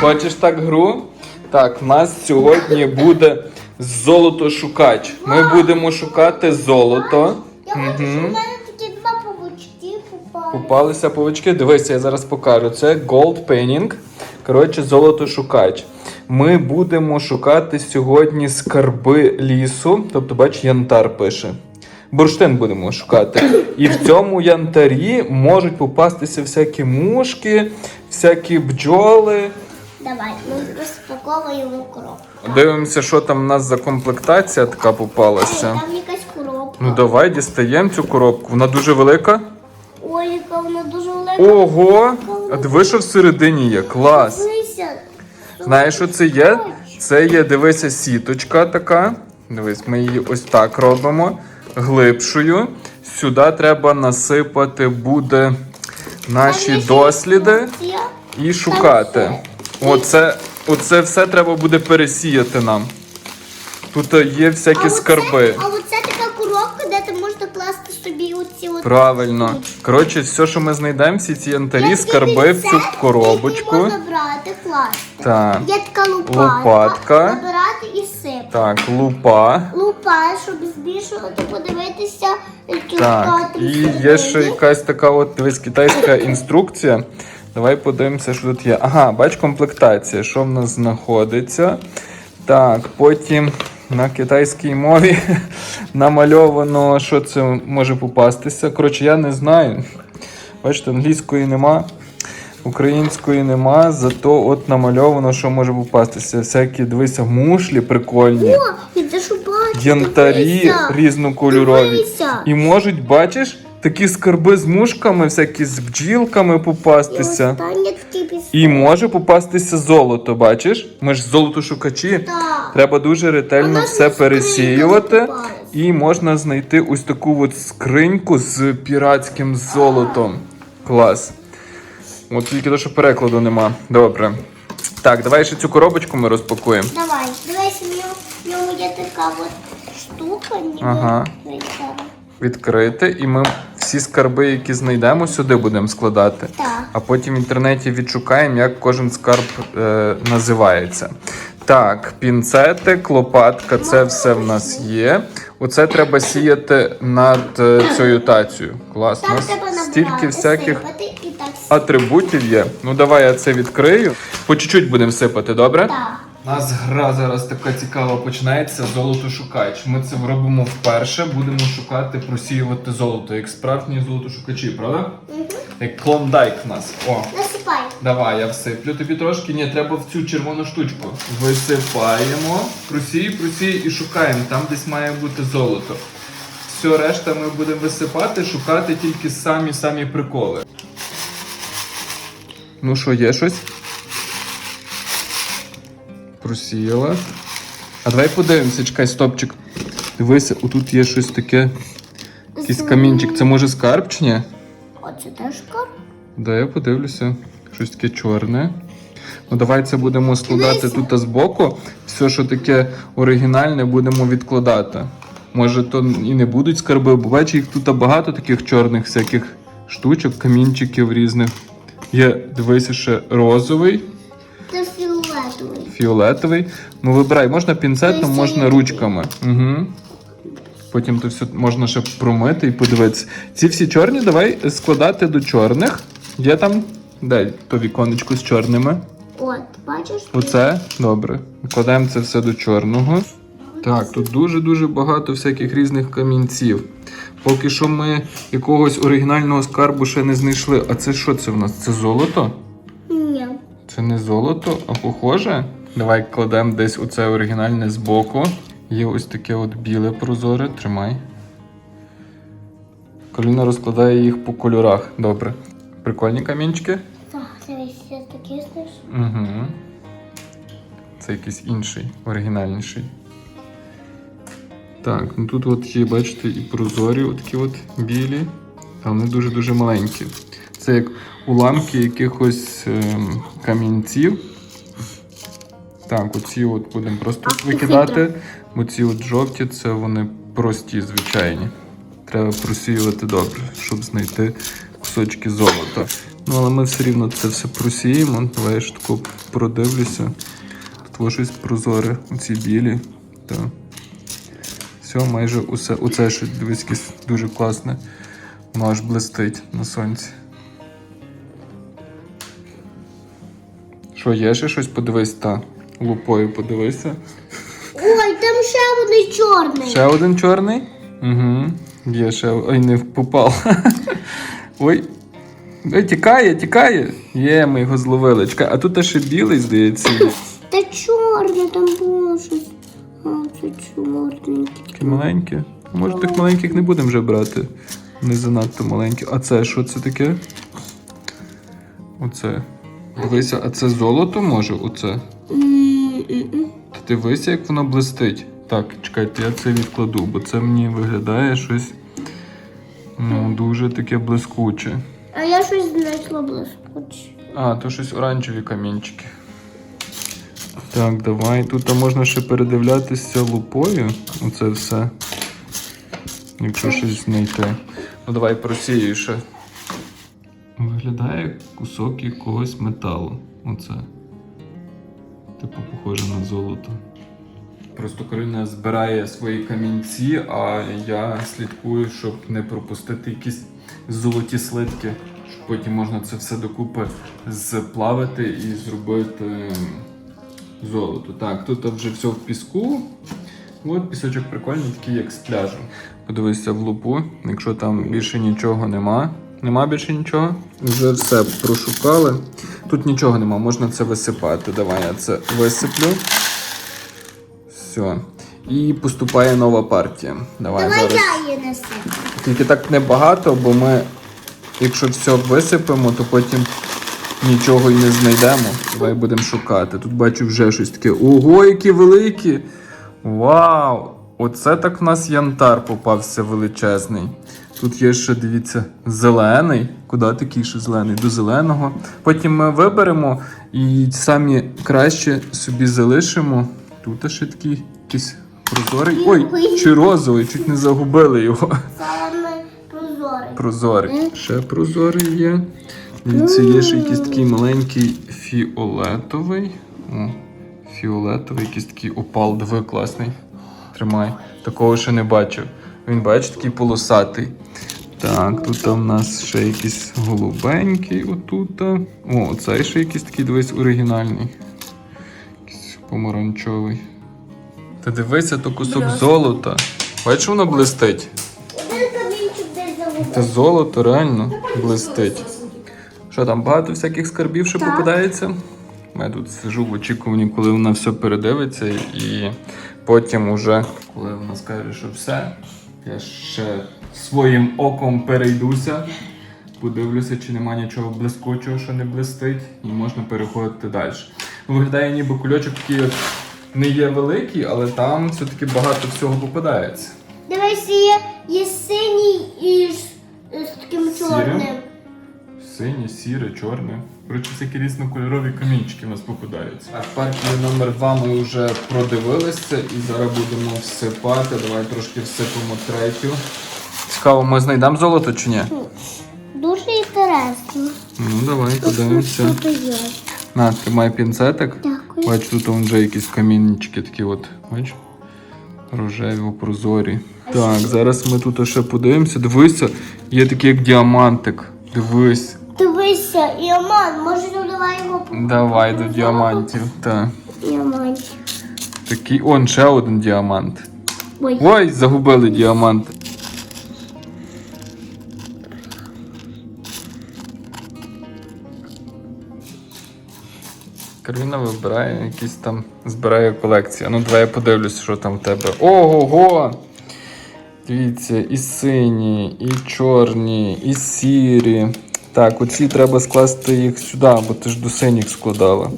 Хочеш так гру? Так, в нас сьогодні буде золотошукач. Ми будемо шукати золото. Я хочу, щоб Мгм. у мене такі два павучки попали. Попалися павучки. Дивися, я зараз покажу. Це Gold Penning. Коротше, золотошукач. Ми будемо шукати сьогодні скарби лісу. Тобто, бач, янтар пише. Бурштин будемо шукати. І в цьому янтарі можуть попастися всякі мушки, всякі бджоли. Давай, ми розпаковуємо коробку. Дивимося, що там в нас за комплектація така Ей, попалася. там якась коробка. Ну давай дістаємо цю коробку. Вона дуже велика. Ой, яка вона дуже велика. Ого! А диви, що всередині є. Клас. Дивися. Знаєш, що це є? Це є, дивися, сіточка така. Дивись, ми її ось так робимо. Глибшою. Сюди треба насипати буде наші досліди і шукати. Оце, оце все треба буде пересіяти нам. Тут є всякі оце- скарби. А оце така коробка, де ти можна класти собі оці от. Правильно. Коротше, все, що ми знайдемо, всі ці янтарі, Як скарби в цю коробочку. можна брати, класти. Так. Є така лопатка, Лопатка. набирати і сипати. Так, лупа. Лупа, щоб збільшувати, подивитися, які Так, і є ще якась така от дивись, китайська інструкція. Давай подивимося, що тут є. Ага, бач комплектація, що в нас знаходиться. Так, потім на китайській мові намальовано, що це може попастися. Коротше, я не знаю. Бачите, англійської нема, української нема, зато от намальовано, що може попастися. Всякі, дивися, мушлі прикольні. О, це? Янтарі різнокольорові. І можуть, бачиш, такі скарби з мушками, всякі з бджілками попастися. такий піс- І може попастися золото, бачиш? Ми ж золотошукачі. Так. Треба дуже ретельно все пересіювати. попалась. І можна знайти ось таку от скриньку з піратським золотом. Клас. От тільки то, що перекладу нема. Добре. Так, давай ще цю коробочку ми розпакуємо. Давай, дивись, в ньому, в ньому є така от штука, ніби. Ага. Дивись, відкрити, і ми всі скарби, які знайдемо, сюди будемо складати. Так. А потім в інтернеті відшукаємо, як кожен скарб е, називається. Так, пінцетик, лопатка, це все в нас є. Оце треба сіяти над е, цією тацією. Клас, у Там треба набирати, стільки всяких сипати і так атрибутів є. Ну давай я це відкрию. По чуть-чуть будемо сипати, добре? Так. У нас гра зараз така цікава починається. Золото шукач. Ми це робимо вперше. Будемо шукати, просіювати золото, як справжні золотошукачі, правда? Угу. Як клондайк в нас. О, Насипай. давай, я всиплю тобі трошки. Ні, треба в цю червону штучку. Висипаємо, просій, просій і шукаємо. Там десь має бути золото. Все, решта ми будемо висипати, шукати тільки самі-самі приколи. Ну що, є щось? Просіяла. А давай подивимося, чекай, стопчик. Дивися, отут є щось таке. Якийсь камінчик. Це може скарб чи ні? Оце теж кар. Да, я подивлюся. Щось таке чорне. Ну, давай це будемо складати Дивися. тут збоку. Все, що таке оригінальне, будемо відкладати. Може, то і не будуть скарби, бо бачиш, їх тут багато таких чорних всяких штучок, камінчиків різних. Є, дивися, ще розовий, фіолетовий. Ну, вибирай, можна пінцетом, можна ручками. Угу. Потім то все можна ще промити і подивитися. Ці всі чорні давай складати до чорних. Є там. Дай то віконечко з чорними. От, бачиш? Оце добре. Викладаємо це все до чорного. Так, тут дуже-дуже багато всяких різних камінців. Поки що ми якогось оригінального скарбу ще не знайшли. А це що це в нас? Це золото? Це не золото, а похоже. Давай кладемо десь оце оригінальне збоку. Є ось таке от біле прозоре. Тримай. Коліна розкладає їх по кольорах. Добре. Прикольні камінчики. Так, дивись, я такі. Угу. Це якийсь інший, оригінальніший. Так, ну тут от є, бачите, і прозорі, такі от білі. А вони дуже-дуже маленькі. Це як уламки якихось ем, камінців. Так, оці от будемо просто Ах ти викидати. Оці от жовті, це вони прості, звичайні. Треба просіювати добре, щоб знайти кусочки золота. Ну, але ми все рівно це все просіємо. Давай я ж тако продивлюся. Тут ось щось прозоре, оці білі. Так. Все, майже усе. Оце щось дивись, дуже класне. Воно аж блистить на сонці. Що, є ще щось? Подивись, та. Лупою подивися. Ой, там ще один чорний. Ще один чорний? Угу. Є ще. Ой, не попав. Ой. Ой, тікає, тікає. Є, ми його зловили. Чекай, а тут ще білий, здається. є. Та чорне там було щось. А, це чорненьке. Такі маленькі. Може, тих маленьких не будемо вже брати. Не занадто маленькі. А це що це таке? Оце. Дивися, а це золото може? Оце. Ти дивися, як воно блистить. Так, чекайте, я це відкладу, бо це мені виглядає щось ну, дуже таке блискуче. А я щось знайшла блискуче. А, то щось оранжеві камінчики. Так, давай. Тут можна ще передивлятися лупою. Оце все. Якщо щось знайти. Ну давай просію ще. Виглядає кусок якогось металу. Оце. Типу, похоже на золото. Просто Карина збирає свої камінці, а я слідкую, щоб не пропустити якісь золоті слитки, щоб потім можна це все докупи сплавити і зробити золото. Так, тут вже все в піску. От пісочок прикольний, такий як з пляжу. Подивися в лупу, якщо там більше нічого нема. Нема більше нічого. Вже все прошукали. Тут нічого нема, можна це висипати. Давай я це висиплю. Все. І поступає нова партія. Давай, Давай зараз. я її несу. Тільки так небагато, бо ми, якщо все висипемо, то потім нічого і не знайдемо. Давай будемо шукати. Тут бачу вже щось таке. Ого, які великі! Вау! Оце так в нас янтар попався величезний. Тут є ще, дивіться, зелений. Куди такий ще зелений? До зеленого. Потім ми виберемо і самі краще собі залишимо. Тут ще такий якийсь прозорий. Ой, чи розовий, чуть не загубили його. Саме прозорий. Прозорий. Ще прозорий є. Дивіться, є ще якийсь такий маленький фіолетовий. О, фіолетовий, якийсь такий опал, диви класний. Тримай. Такого ще не бачив. Він, бачиш, такий полосатий. Так, тут у нас ще якийсь голубенький отут. О, цей ще якийсь такий, дивись, оригінальний. Якийсь помаранчовий. Та дивися, то кусок золота. Бачиш, воно блистить. Це золото реально блистить. Що там, багато всяких скарбів ще Так. попадається? Я тут сижу в очікуванні, коли вона все передивиться, і потім уже, коли вона скаже, що все, я ще своїм оком перейдуся, подивлюся, чи нема нічого блискучого, що не блистить, і можна переходити далі. Виглядає, ніби кульочок такий от не є великий, але там все-таки багато всього попадається. Дивись, є, є синій і з, з таким чорним. Синє, сіре, чорне. Коротше, всякі різнокольорові камінчики у нас попадаються. Так, партію номер два ми вже продивилися і зараз будемо всипати. Давай трошки всипемо третю. Цікаво, ми знайдемо золото чи ні? Дуже інтересно. Ну, давай подивимося. На, тримай пінцетик. Дякую. Бач, тут вон вже якісь камінчики такі от. Бач? Рожеві, прозорі. Так, зараз ми тут ще подивимося. Дивися, є такий як діамантик. Дивись. Дивися, Іоман, може давай його Давай до діамантів. Так. Іоман. Такий, он ще один діамант. Ой. Ой, загубили діамант. Кароліна вибирає якісь там, збирає колекцію. Ну, давай я подивлюсь, що там в тебе. Ого-го! Дивіться, і сині, і чорні, і сірі. Так, оці треба скласти їх сюди, бо ти ж до синіх складала.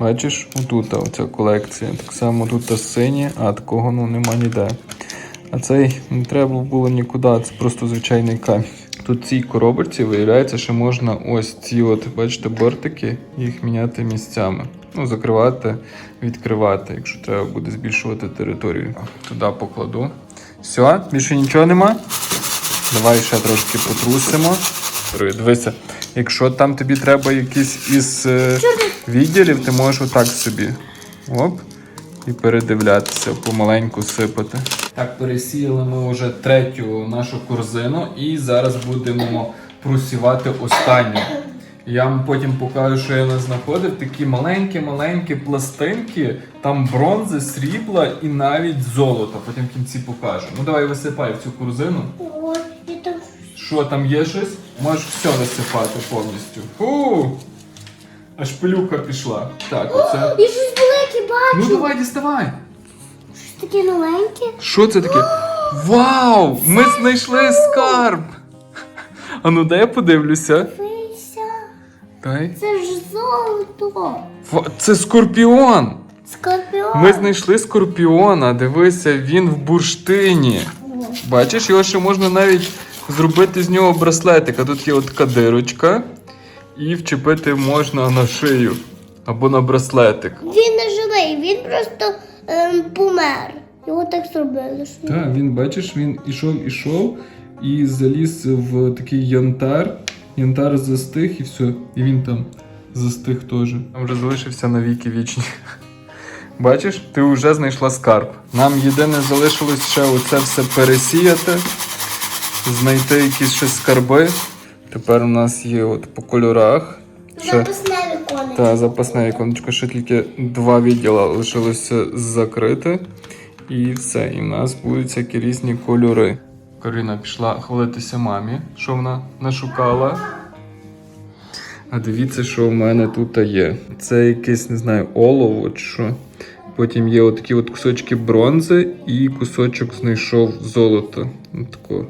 Бачиш, отут оця колекція. Так само тут сині, а такого ну, нема ніде. А цей не треба було нікуди, це просто звичайний камінь. Тут цій коробочці виявляється, що можна ось ці от, бачите, бортики, їх міняти місцями. Ну, закривати, відкривати, якщо треба буде збільшувати територію. Туди покладу. Все, більше нічого нема. Давай ще трошки потрусимо. Пристрої. Дивися, якщо там тобі треба якийсь із е, відділів, ти можеш отак собі. Оп. І передивлятися, помаленьку сипати. Так, пересіяли ми вже третю нашу корзину і зараз будемо просівати останню. Я вам потім покажу, що я не знаходив. Такі маленькі-маленькі пластинки, там бронзи, срібла і навіть золото. Потім в кінці покажу. Ну давай висипай в цю корзину. Ой, это Що там є щось? Можеш все висипати повністю. Фу! Аж пилюка пішла. Так, оце. І щось велике Ну давай, діставай. Щось таке новеньке. Що це таке? Вау! Ми знайшли скарб! А ну дай я подивлюся. Дивися. Дай. Це ж золото. Фа- Це скорпіон! Скорпіон. Ми знайшли скорпіона. Дивися, він в бурштині. Бачиш, його ще можна навіть зробити з нього браслетик. А тут є от дирочка. І вчепити можна на шию або на браслетик. Він не живий, він просто ем, помер. Його так зробили. що- Так, він бачиш, він ішов, ішов і заліз в такий янтар. Янтар застиг і все. І він там застиг теж. Там вже залишився на віки вічні. Бачиш, ти вже знайшла скарб. Нам єдине залишилось ще оце все пересіяти, знайти якісь ще скарби. Тепер у нас є от по кольорах. Ще... Запасне віконечко. Та запасне віконечко, ще тільки два відділа лишилося закрити. І все. І в нас будуть всякі різні кольори. Карина пішла хвалитися мамі, що вона нашукала. А дивіться, що в мене тут є. Це якесь, не знаю, олово чи що. Потім є отакі от кусочки бронзи і кусочок знайшов золота. Отако.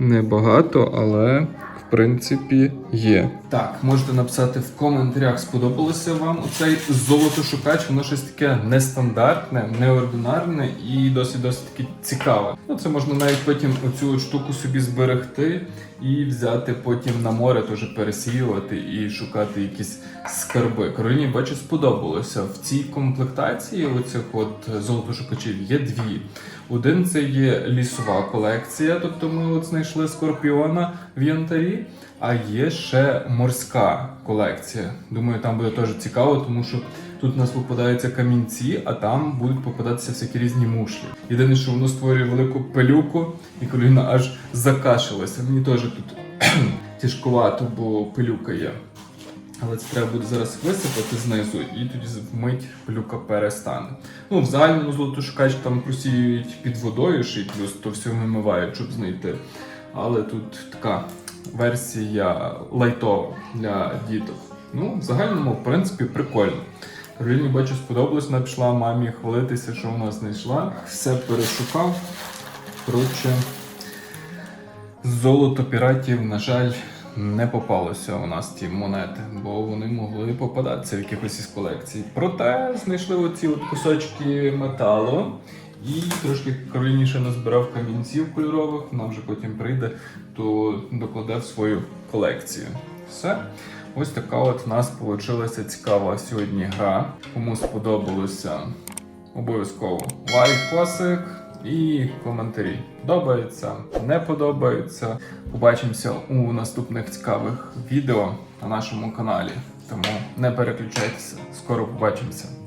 Небагато, але в принципі є. Так, можете написати в коментарях, сподобалося вам оцей золотошукач. Воно щось таке нестандартне, неординарне і досить досить таки цікаве. Ну, це можна навіть потім оцю штуку собі зберегти і взяти потім на море теж пересіювати і шукати якісь скарби. Кароліні, бачу, сподобалося. В цій комплектації оцих от золотошукачів є дві. Один це є лісова колекція, тобто ми от знайшли скорпіона в янтарі. А є ще морська колекція. Думаю, там буде теж цікаво, тому що тут у нас попадаються камінці, а там будуть попадатися всякі різні мушлі. Єдине, що воно створює велику пилюку, і коліна аж закашилася. Мені теж тут тяжкувато, бо пилюка є. Але це треба буде зараз висипати знизу, і тоді вмить пилюка перестане. Ну, в загальному золотошукач там просіюють під водою, ще й плюс то все вимивають, щоб знайти. Але тут така версія лайтова для діток. Ну, в загальному, в принципі, прикольно. Кароліні, бачу, сподобалось, вона пішла мамі хвалитися, що вона знайшла. Все перешукав. Коротше, золото піратів, на жаль, не попалося у нас ті монети, бо вони могли попадатися в якихось із колекцій. Проте знайшли оці от кусочки металу. І трошки Каролініше назбирав камінців кольорових, вона вже потім прийде, то докладе в свою колекцію. Все. Ось така от в нас вийшла цікава сьогодні гра. Кому сподобалося, обов'язково лайк, і коментарі. Подобається, не подобається. Побачимося у наступних цікавих відео на нашому каналі. Тому не переключайтеся. Скоро побачимося.